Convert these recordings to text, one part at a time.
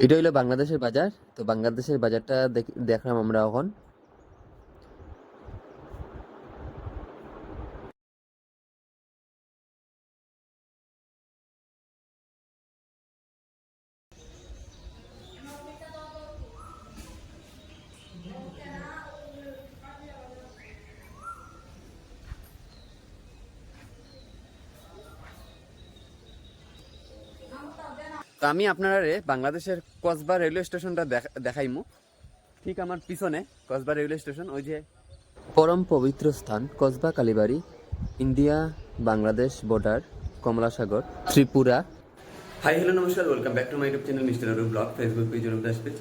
এটা হলো বাংলাদেশের বাজার। তো বাংলাদেশের বাজারটা দেখ- দেখলাম আমরা এখন। আমি আপনারা বাংলাদেশের কসবা রেলওয়ে স্টেশনটা দেখ- দেখাইমু। ঠিক আমার পিছনে কসবা রেলওয়ে স্টেশন, ওই যে পরম পবিত্র স্থান, Kasba Kalibari, India, Bangladesh border Kamalasagar, Tripura. Hi hello নমস্কার welcome back to my YouTube channel Arup blog Facebook page Arup Das page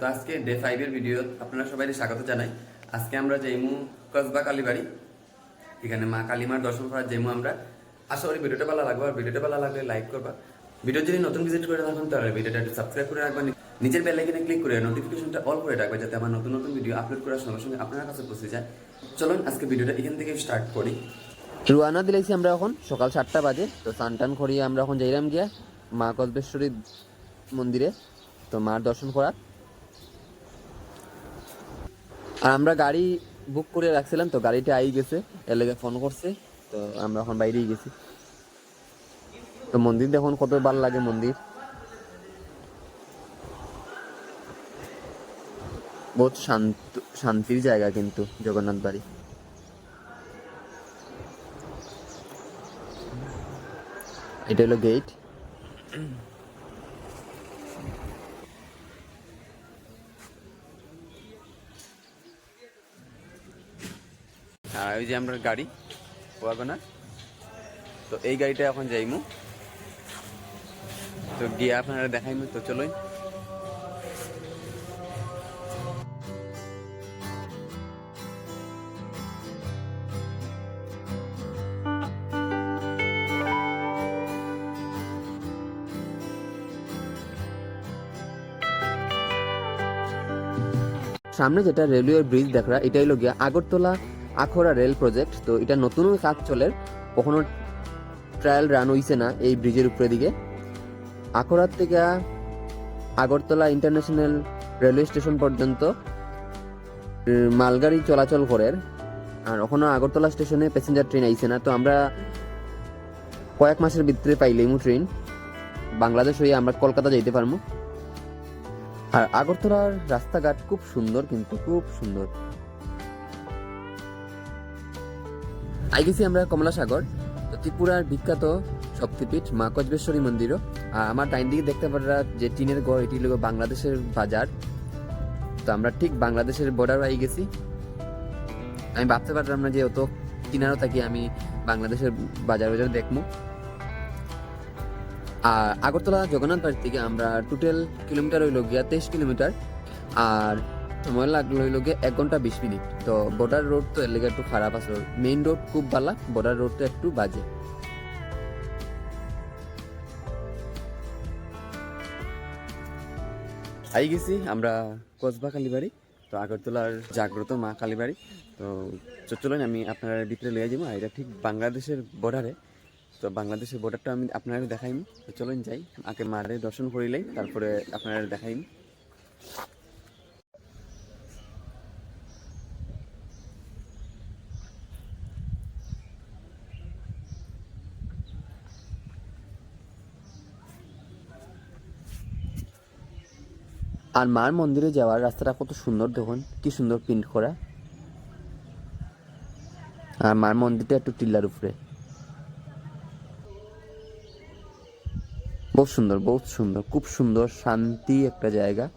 তো আজকে ডে ফাইভের ভিডিও আপনারা সবাই স্বাগত জানাই। আজকে আমরা যাইমু কসবা কালীবাড়ি। এখানে মা কালীমার দর্শন করার যাইমু আমরা। আশা করি ভিডিওটা ভালো লাগবে, আর ভিডিওটা ভালো লাগলে লাইক করবা। ভিডিও যদি নতুন ভিজিট করে থাকুন, তাহলে ভিডিওটা সাবস্ক্রাইব করে রাখবেন। নিচের বেল আইকনে ক্লিক করে নোটিফিকেশনটা অল করে রাখবে যাতে আমার নতুন নতুন ভিডিও আপলোড করার সঙ্গে সঙ্গে আপনার কাছে পৌঁছে যায়। চলুন, আজকে ভিডিওটা এখান থেকে স্টার্ট করি। রুয়ানা দিলাইছি আমরা এখন, সকাল সাতটা বাজে। তো স্নান টান করিয়ে আমরা এখন যাইলাম গিয়া মা কল্পেশ্বরী মন্দিরে, তো মার দর্শন করার। আর আমরা গাড়ি বুক করে রাখছিলাম, তো গাড়িটা আই গেছে, এর লেগে ফোন করছে, তো আমরা এখন বাইরেই গেছি। তো মন্দির দেখুন কত ভালো লাগে মন্দির। বহুত শান্ত, শান্তির জায়গা কিন্তু জগন্নাথ বাড়ি। এটা হলো গেট আর ওই যে আমরা গাড়ি ওয়াগনার তো এই গাড়িটা এখন যাইমু। তো গিয়ে আপনারা দেখাইমু তো চলোই সামনে যেটা রেলওয়ে ব্রিজ দেখা এটা হলো গিয়া আগরতলা আখড়া রেল প্রজেক্ট। তো এটা নতুন কাজ চলে, কখনো ট্রায়াল রান হইছে না এই ব্রিজের উপরে দিকে। আখড়ার থেকে আগরতলা ইন্টারন্যাশনাল রেলওয়ে স্টেশন পর্যন্ত মালগাড়ি চলাচল করে। আর ওখানে আগরতলা স্টেশনে প্যাসেঞ্জার ট্রেন আইছে না, তো আমরা কয়েক মাসের ভিতরে পাইলেমু ট্রেন বাংলাদেশ হয়ে আমরা কলকাতা যাইতে পারব আর আগরতলার রাস্তাঘাট খুব সুন্দর, কিন্তু খুব সুন্দর। আই গেছি আমরা কমলা সাগর ত্রিপুরার বিখ্যাত শক্তিপীঠ, মা কচবেশ্বরী মন্দিরও। আর আমার ডাইন দিকে দেখতে পারা যে টিনের ঘর এটি হলো বাংলাদেশের বাজার। তো আমরা ঠিক বাংলাদেশের বর্ডার আই গেছি। আমি ভাবতে পারলাম না যে অত কিনারও থাকি, আমি বাংলাদেশের বাজার বাজার দেখব। আর আগরতলা জগন্নাথ বাড়ি থেকে আমরা টোটাল কিলোমিটার হইল গিয়া তেইশ কিলোমিটার আর সময় লাগল হইল গিয়া এক ঘণ্টা বিশ মিনিট। তো বর্ডার রোড তো এর লেগে একটু খারাপ আছে। মেইন রোড খুব ভালো বর্ডার রোড তো একটু বাজে। আই গেছি আমরা কসবা কালীবাড়ি, তো আগরতলার জাগ্রত মা কালীবাড়ি। তো চলুন আমি আপনার ভিতরে লিয়ে যাব, আর এটা ঠিক বাংলাদেশের বর্ডারে তো বাংলাদেশের বর্ডারটা আমি আপনারা দেখাইম। তো চলুন যাই, আগে মারে দর্শন করিলেই তারপরে আপনারা দেখাইম। আর মার মন্দিরে যাওয়ার রাস্তাটা কত সুন্দর দেখুন, কি সুন্দর প্রিন্ট করা। আর মার মন্দিরটা একটু টিল্লার উপরে। বহুত সুন্দর বহুত সুন্দর, খুব সুন্দর, শান্তি একটা জায়গা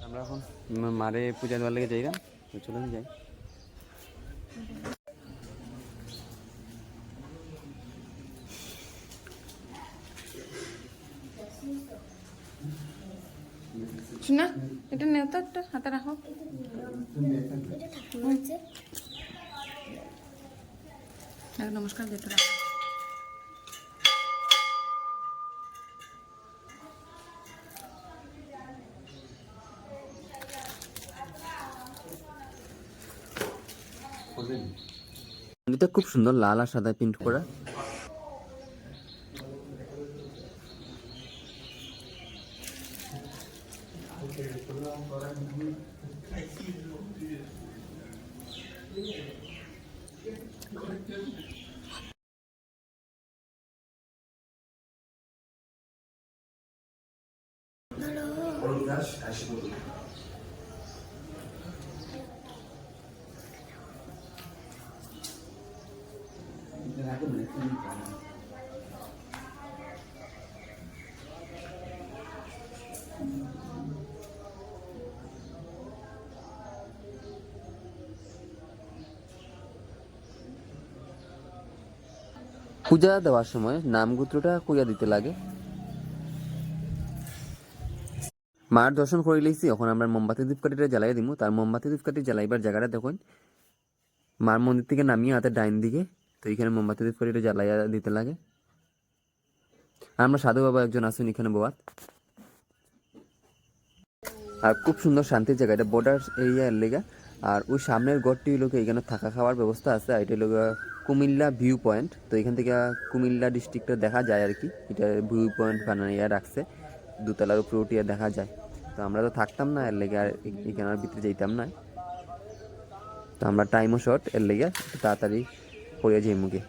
আমরা এখন মা- মারে পূজা দেওয়ার লেগে যাই তো চলুন যাই শোনা এটা নেও তো একটা হাতে রাখো নমস্কার যেতে রাখো মন্দিরটা খুব সুন্দর লাল আর সাদা প্রিন্ট করা। পূজা দেওয়ার সময় নাম নামগুত্রটা কইয়া দিতে লাগে। মার দর্শন করে লইছি, এখন আমরা মোমবাতি ধূপকাঠিটা জ্বালাই দিব তার মোমবাতি ধূপকাঠি জ্বালাইবার জায়গাটা দেখুন। মার মন্দির থেকে নামিয়ে হাতে ডাইন দিকে তো এখানে মোমবাতি এটা জ্বালাইয়া দিতে লাগে। আর আমরা সাধু বাবা একজন আছেন এখানে বোয়াত। আর খুব সুন্দর শান্তির জায়গা, এটা বর্ডার এরিয়ার লেগা। আর ওই সামনের গড়টি লোকে এখানে থাকা খাওয়ার ব্যবস্থা আছে, আর এটা লোক কুমিল্লা ভিউ পয়েন্ট তো এখান থেকে কুমিল্লা ডিস্ট্রিক্টটা দেখা যায় আর কি, এটা ভিউ পয়েন্ট বানাইয়া রাখছে, দুতলার উপরে উঠিয়ে দেখা যায়। তো আমরা তো থাকতাম না এর লেগে, আর এখানে ভিতরে যাইতাম না। তো আমরা টাইমও শর্ট এর লেগে তাড়াতাড়ি পড়ে যাই মুখে।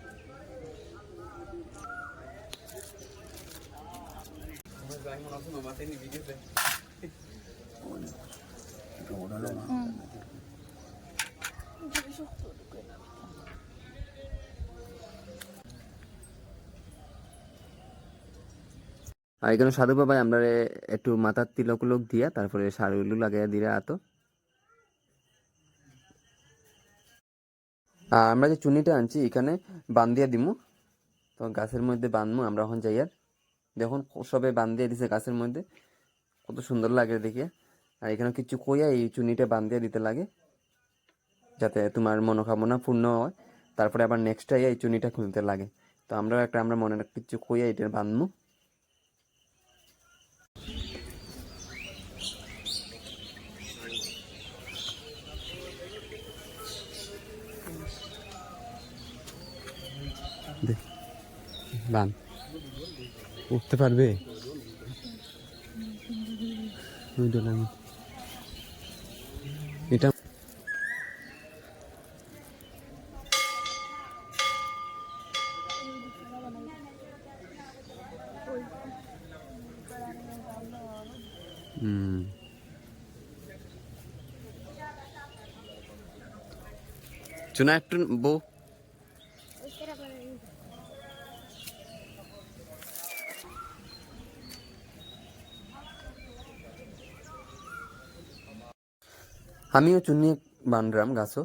আর এখানে সাধু বাবাই আমরা একটু মাথার তিলক লোক দিয়া, তারপরে সারুলু লাগাইয়া দিলে আত। আমরা যে চুনিটা আনছি, এখানে বান্ধিয়া দিমু। তো গাছের মধ্যে বাঁধমু আমরা এখন যাই আর। দেখুন, সবে বান্ধিয়া দিছে গাছের মধ্যে। কত সুন্দর লাগে দেখে। আর এখানে কিছু কইয়া এই চুনিটা বান্ধিয়া দিতে লাগে, যাতে তোমার মনোকামনা পূর্ণ হয়। তারপরে আবার নেক্সট টাই এই চুনিটা খুলতে লাগে। তো আমরা একটা, আমরা মনে কিছু কইয়া এটা বাঁধমু বান উঠতে পারবে ওই তো আমি এটা হুম চুনা একটু বউ আমিও চুনি বানরাম গাছও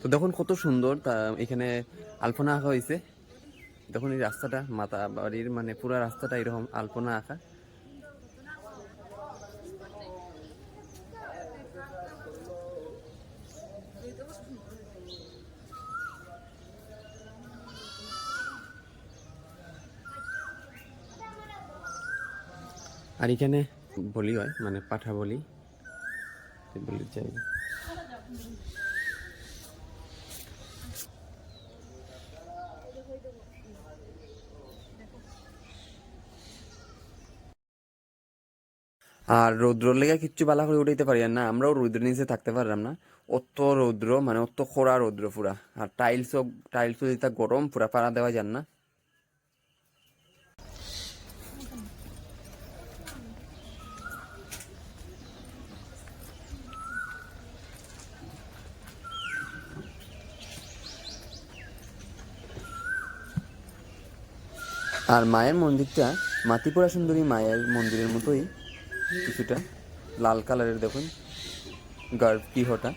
তো দেখুন কত সুন্দর, তা এখানে আলপনা আঁকা হয়েছে। দেখুন এই রাস্তাটা, মাতা বাড়ির মানে পুরো রাস্তাটা এরকম আলপনা আঁকা। আর এখানে বলি হয় মানে পাঠা বলি। বলি চাই আর রৌদ্র লেগে কিচ্ছু বালা করে উঠাইতে পারি না, আমরাও রৌদ্র নিচে থাকতে পারলাম না। অত রৌদ্র মানে অত খোড়া রৌদ্র পুরা। আর টাইলসও টাইলসও যেটা গরম, পুরা পাড়া দেওয়া যান না। আর মায়ের মন্দিরটা মাতিপুরা সুন্দরী মায়ের মন্দিরের মতোই। কিছুটা লাল কালারের দেখুন। গার্ভ কি হটা?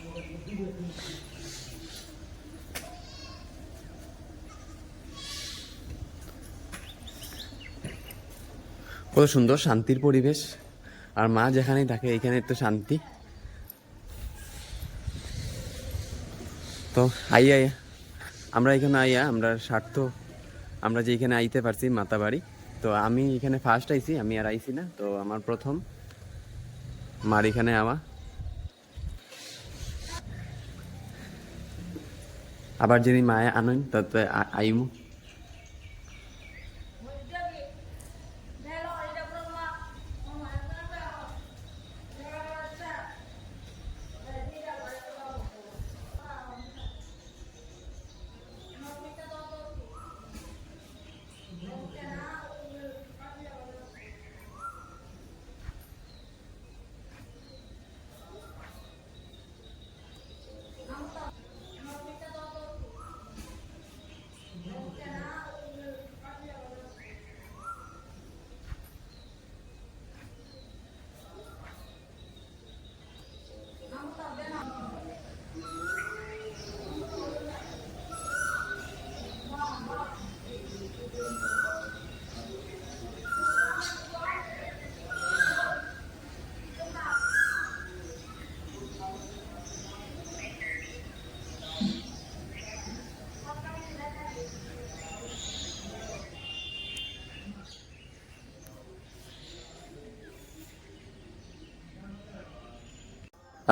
কত সুন্দর শান্তির পরিবেশ। আর মা যেখানেই থাকে এখানে একটু শান্তি। তো আইয়া। আমরা এখানে আইয়া, আমরা স্বার্থ আমরা যে এখানে আইতে পারছি, মাতাবাড়ি। তো আমি এখানে ফার্স্ট আইছি, আমি আর আইছি না। তো আমার প্রথম। মার এখানে আওয়া। আবার যদি মায়ে আনেন, তাতে আইমু আর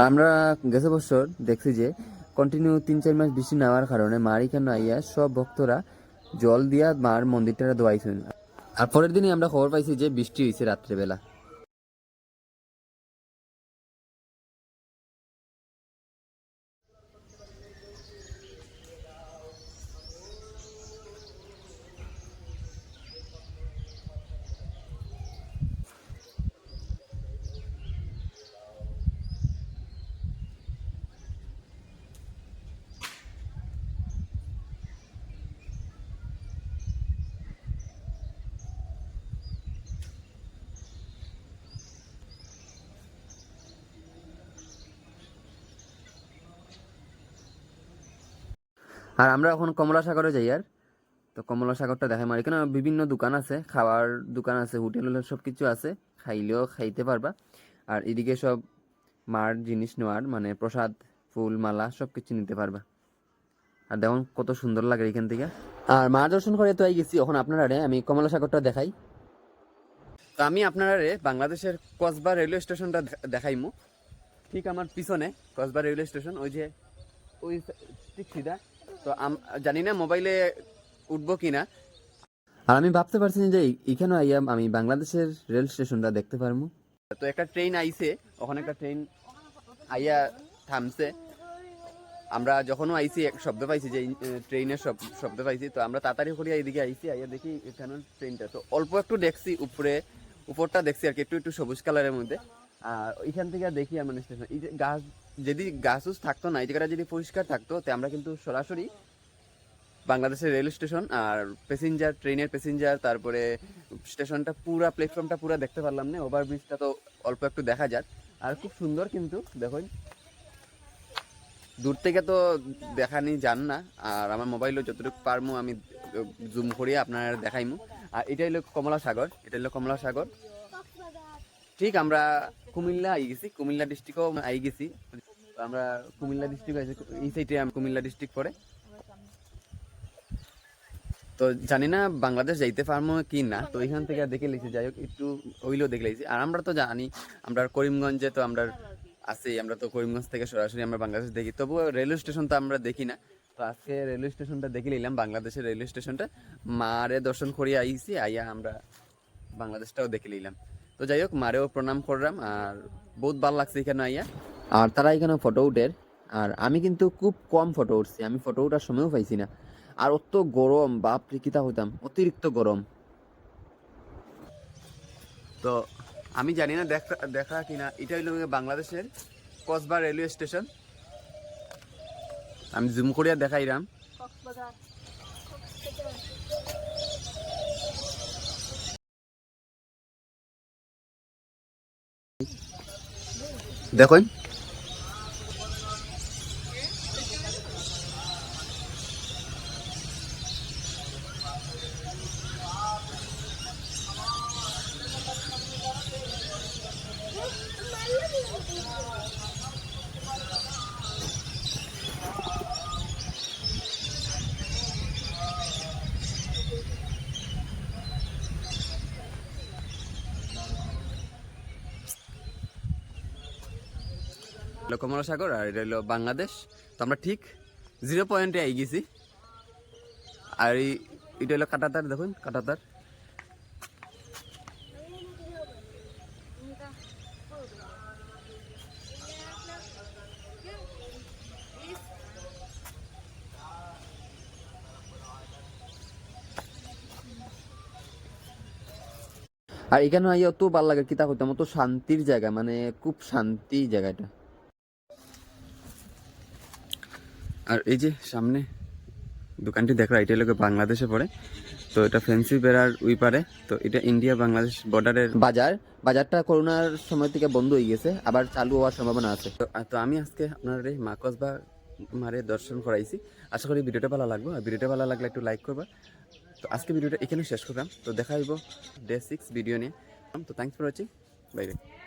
আমরা গেছে বছর দেখছি যে কন্টিনিউ তিন, চার মাস বৃষ্টি নেওয়ার কারণে মারি কেন আইয়া সব ভক্তরা জল দিয়া মার মন্দিরটা দোয়াইছেন। আর পরের দিনই আমরা খবর পাইছি যে বৃষ্টি হয়েছে রাত্রেবেলা। আর আমরা এখন কমলা সাগরে যাই আর। তো কমলা সাগরটা দেখাই মারি। এখানে বিভিন্ন দোকান আছে খাওয়ার দোকান আছে, হোটেল সব কিছু আছে, খাইলেও খাইতে পারবা। আর এদিকে সব মার জিনিস নেওয়ার মানে প্রসাদ, ফুল, মালা সব কিছু নিতে পারবা। আর দেখুন কত সুন্দর লাগে এখান থেকে। আর মা দর্শন করে তো গেছি এখন আপনারা আমি কমলা সাগরটা দেখাই। তো আমি আপনারা বাংলাদেশের কসবা রেলওয়ে স্টেশনটা দেখাইমু। ঠিক আমার পিছনে কসবা রেলওয়ে স্টেশন, ওই যে, ওই ঠিক সিধা। তো আম- জানি না মোবাইলে উঠবো কিনা। আর আমি ভাবতে পারছি যে এখানে আইয়া আমি বাংলাদেশের রেল স্টেশনটা দেখতে পারব। তো একটা ট্রেন আইছে ওখানে একটা ট্রেন আইয়া থামছে। আমরা যখনও আইছি এক শব্দ পাইছি যে ট্রেনের শব- শব্দ পাইছি তো আমরা তাড়াতাড়ি করিয়া এইদিকে আইছি আইয়া দেখি এখানে ট্রেনটা। তো অল্প একটু দেখছি উপরে উপরটা দেখছি আর কি একটু একটু সবুজ কালারের মধ্যে। আর ওইখান থেকে দেখি আমরা স্টেশন এই যে গাছ যদি গাছ উছ থাকতো না, এই জায়গাটা যদি পরিষ্কার থাকতো, তো আমরা কিন্তু সরাসরি বাংলাদেশের রেল স্টেশন আর প্যাসেঞ্জার ট্রেনের প্যাসেঞ্জার তারপরে স্টেশনটা পুরা প্ল্যাটফর্মটা পুরা দেখতে পারলাম না ওভারব্রিজটা তো অল্প একটু দেখা যাক। আর খুব সুন্দর কিন্তু, দেখুন। দূর থেকে তো দেখা দেখানি যান না, আর আমার মোবাইলও যতটুকু পারমু আমি জুম করিয়ে আপনার দেখাইমু। আর এটা হলো কমলা সাগর এটা হলো কমলা সাগর ঠিক আমরা কুমিল্লা আই গেছি। কুমিল্লা ডিস্ট্রিক্টও আই গেছি। আমরা কুমিল্লা ডিস্ট্রিক্ট এই সাইডে আমি কুমিল্লা ডিস্ট্রিক্ট পড়ে। তো জানি না বাংলাদেশ যাইতে পারব কি না, তো এখান থেকে দেখে লিখছি যাই হোক, একটু হইলেও দেখে লিখছি আর আমরা তো জানি, আমরা করিমগঞ্জে তো আমরা আছি, আমরা তো করিমগঞ্জ থেকে সরাসরি আমরা বাংলাদেশ দেখি। তবুও রেলওয়ে স্টেশন তো আমরা দেখি না। তো আজকে রেলওয়ে স্টেশনটা দেখে নিলাম, বাংলাদেশের রেলওয়ে স্টেশনটা মারে দর্শন করিয়া আইছি, আইয়া আমরা বাংলাদেশটাও দেখে নিলাম। তো যাই হোক, মারেও প্রণাম করলাম, আর বহুত ভালো লাগছে এখানে আইয়া। আর তারা এখানে ফটো উঠের আর আমি কিন্তু খুব কম ফটো উঠছি, আমি ফটো উঠার সময়ও পাইছি না। আর অত গরম বাপ কিতা হইতাম, অতিরিক্ত গরম। তো আমি জানি না, দেখা দেখা কিনা, এটা হইল বাংলাদেশের কসবা রেলওয়ে স্টেশন আমি জুম করিয়া দেখাইলাম দেখুন। কমলা সাগর আর এটা হলো বাংলাদেশ। তো আমরা ঠিক জিরো পয়েন্টে আই গেছি আর এই এটা হলো কাটাতার, দেখুন, কাটাতার। আর এখানে আইয়া তো ভালো লাগে কিতা করতাম তো শান্তির জায়গা মানে খুব শান্তি জায়গাটা আর এই যে সামনে দোকানটি দেখো, এটা লোকে বাংলাদেশে পড়ে। তো এটা ফেন্সি বেড়ার উই পারে। তো এটা ইন্ডিয়া বাংলাদেশ বর্ডারের বাজার। বাজারটা করোনার সময় থেকে বন্ধ হয়ে গেছে, আবার চালু হওয়ার সম্ভাবনা আছে। তো আমি আজকে আপনার এই মাকস বা মারে দর্শন করাইছি। আশা করি ভিডিওটা ভালো লাগবে। আর ভিডিওটা ভালো লাগলে একটু লাইক করবা। তো আজকে ভিডিওটা এখানে শেষ করলাম। তো দেখা হইব ডে সিক্স ভিডিও নিয়ে। তো thanks for watching bye bye